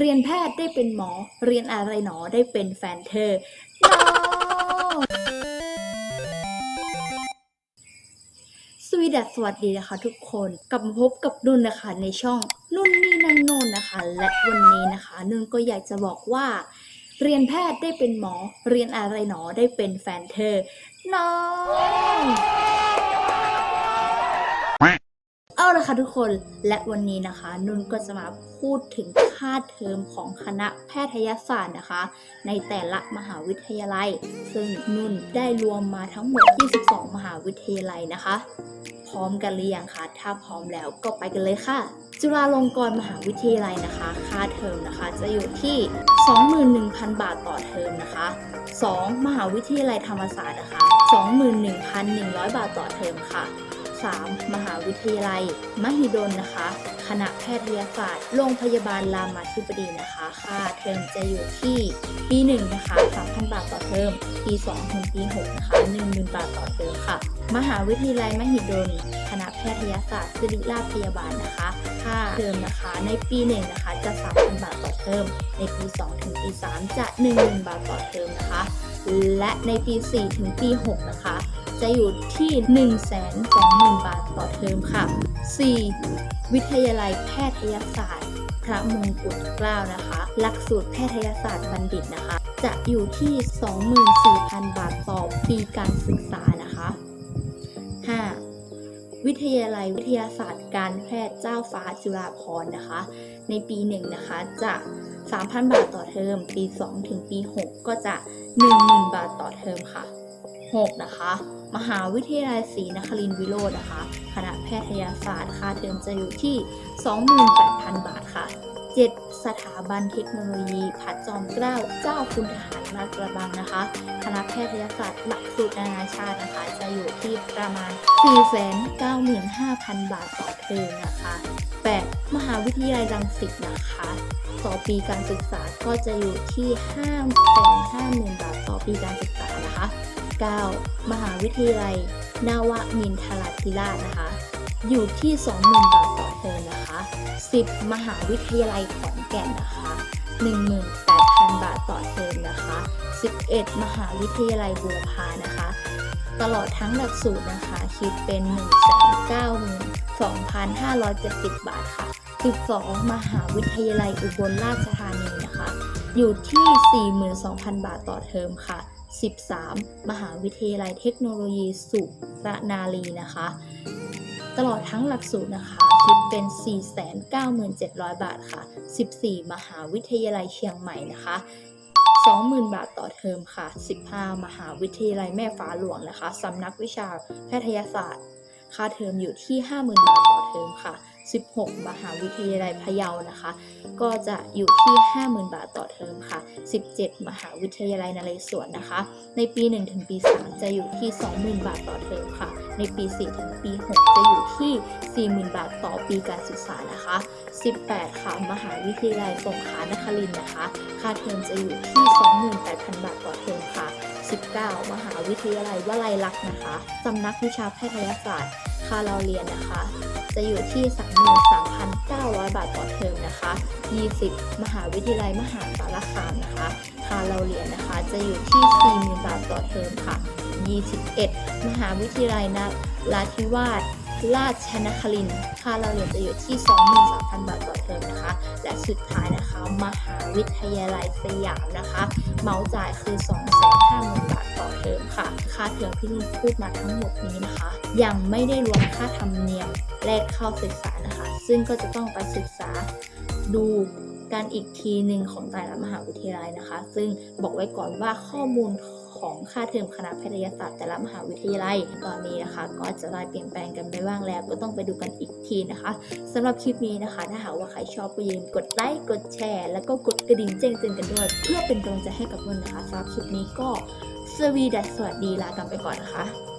เรียนแพทย์ได้เป็นหมอ เรียนอะไรหนอได้เป็นแฟนเธอสวีดัสสวัสดีนะคะทุกคนกลับมาพบกับนุ่นนะคะในช่องนุ่นนี่นั่นโน่นนะคะ และวันนี้นะคะ นุ่นก็อยากจะบอกว่า เรียนแพทย์ได้เป็นหมอ เรียนอะไรหนอได้เป็นแฟนเธอน้อง เอาละค่ะทุกคนและวันนี้นะคะ นุ่นก็จะมาพูดถึงค่าเทอมของคณะแพทยศาสตร์นะคะ ในแต่ละมหาวิทยาลัย ซึ่งนุ่นได้รวมมาทั้งหมด 22 มหาวิทยาลัยนะคะ พร้อมกันหรือยังคะถ้าพร้อมแล้วก็ไปกันเลยค่ะ จุฬาลงกรณ์มหาวิทยาลัยนะคะ ค่าเทอมนะคะจะอยู่ที่ 21,000 บาทต่อเทอมนะคะ 2. มหาวิทยาลัยธรรมศาสตร์นะคะ 21,100 บาทต่อเทอมค่ะ 3. มหาวิทยาลัย มหิดลนะคะ คณะแพทยศาสตร์ โรงพยาบาลรามาธิบดีนะคะ ค่าเทอมจะอยู่ที่ปี1นะคะ3,000 บาทต่อเทอม ปี2ถึงปี6นะคะ10,000 บาทต่อเทอมค่ะ มหาวิทยาลัยมหิดล คณะแพทยศาสตร์ศิริราชพยาบาลนะคะ ค่าเทอมนะคะ ในปี1นะคะจะ 3,000 บาทต่อเทอม ในปี2ถึงปี3จะ10,000 บาทต่อเทอมนะคะ และในปี4ถึงปี6นะคะ จะอยู่ที่ 120,000 บาทต่อเทอมค่ะ 4. วิทยาลัยแพทยศาสตร์ พระมงกุฎเกล้านะคะ หลักสูตรแพทยศาสตร์บัณฑิตนะคะ จะอยู่ที่ 24,000 บาทต่อปีการศึกษานะคะ 5. วิทยาลัยวิทยาศาสตร์การแพทย์เจ้าฟ้าจุฬาภรณ์นะคะ ในปีหนึ่งนะคะจะ3,000 บาทต่อเทอม ปี 2 ถึงปี 6 ก็จะ 10,000 บาทต่อเทอมค่ะ 6นะคะ มหาวิทยาลัยศรีนครินทรวิโรจน์นะคะ คณะแพทยศาสตร์ ค่าเทอมจะอยู่ที่ 28,000 บาทค่ะ 7. สถาบันเทคโนโลยี พัดจอมเกล้าเจ้าคุณทหารลาดกระบังนะคะ คณะแพทยศาสตร์หลักสูตรนานาชาตินะคะ จะอยู่ที่ประมาณ 495,000 บาทต่อเทอมนะคะ 8. มหาวิทยาลัยรังสิตนะคะต่อปีการศึกษาก็จะอยู่ที่ 550,000 บาทต่อปีการศึกษานะคะ 9. มหาวิทยาลัย นาวมินทราธิราชนะคะ อยู่ที่ 20,000 บาทต่อเทอมนะคะ 10. มหาวิทยาลัยขอนแก่นนะคะ 18,000 บาทต่อเทอมนะคะ 11. มหาวิทยาลัยบูรพานะคะ ตลอดทั้งหลักสูตรนะคะ คิดเป็น 192,570 บาทค่ะ 12. มหาวิทยาลัยอุบลราชธานีนะคะ อยู่ที่ 42,000 บาทต่อเทอมค่ะ 13. มหาวิทยาลัยเทคโนโลยีสุรนารีนะคะ ตลอดทั้งหลักสูตรนะคะคิดเป็น 497,700 บาทค่ะ 14 มหาวิทยาลัยเชียงใหม่นะคะ20,000 บาทต่อเทอมค่ะ 15 มหาวิทยาลัยแม่ฟ้าหลวงนะคะสำนักวิชาแพทยศาสตร์ ค่าเทอมอยู่ที่ 50,000 บาทต่อเทอมค่ะ 16 มหาวิทยาลัยพะเยานะคะ ก็จะอยู่ที่ 50,000 บาทต่อเทอมค่ะ 17 มหาวิทยาลัยนเรศวรนะคะ ในปี 1 ถึงปี 3 จะอยู่ที่ 20,000 บาทต่อเทอมค่ะ ในปี 4 ถึงปี 6 จะอยู่ที่ 40,000 บาทต่อปีการศึกษานะคะ 18 ค่ะ มหาวิทยาลัยสงขลานครินทร์นะคะ ค่าเทอมจะอยู่ที่ 28,000 บาทต่อเทอมค่ะ 19 มหาวิทยาลัยวลัยลักษณ์นะคะสำนักวิชาแพทยศาสตร์ ค่าเราเรียนนะคะ จะอยู่ที่ 33,900 บาทต่อเทอมนะคะ 20 มหาวิทยาลัยมหาสารคามนะคะ ค่าเราเรียนนะคะจะอยู่ที่ 40,000 บาทต่อเทอมค่ะ 21 มหาวิทยาลัยนราธิวาสราชนครินทร์ค่าเราเรียนจะอยู่ที่ 23,000 บาทต่อเทอมนะคะ และสุดท้ายนะคะ มหาวิทยาลัยสยามนะคะเหมาจ่ายคือ 250,000 บาทต่อ ค่าเทอมที่นุ่นพูดมาทั้งหมดนี้นะคะ ยังไม่ได้รวมค่าธรรมเนียมแรกเข้าศึกษานะคะ ซึ่งก็จะต้องไปศึกษาดูการอีกทีหนึ่งของแต่ละมหาวิทยาลัยนะคะ ซึ่งบอกไว้ก่อนว่าข้อมูล ของค่าเทอมคณะแพทยศาสตร์แต่ละมหาวิทยาลัย ตอนนี้นะคะ ก็จะได้เปลี่ยนแปลงกันไปบ้างแล้ว ก็ต้องไปดูกันอีกทีนะคะสำหรับคลิปนี้นะคะ ถ้าหากว่าใครชอบก็อย่าลืมกดไลค์กดแชร์ แล้วก็กดกระดิ่งแจ้งเตือนกันด้วย เพื่อเป็นกำลังใจให้กับนุ่นนะคะสำหรับคลิปนี้ก็สวีดัสสวัสดีลากันไปก่อนนะคะ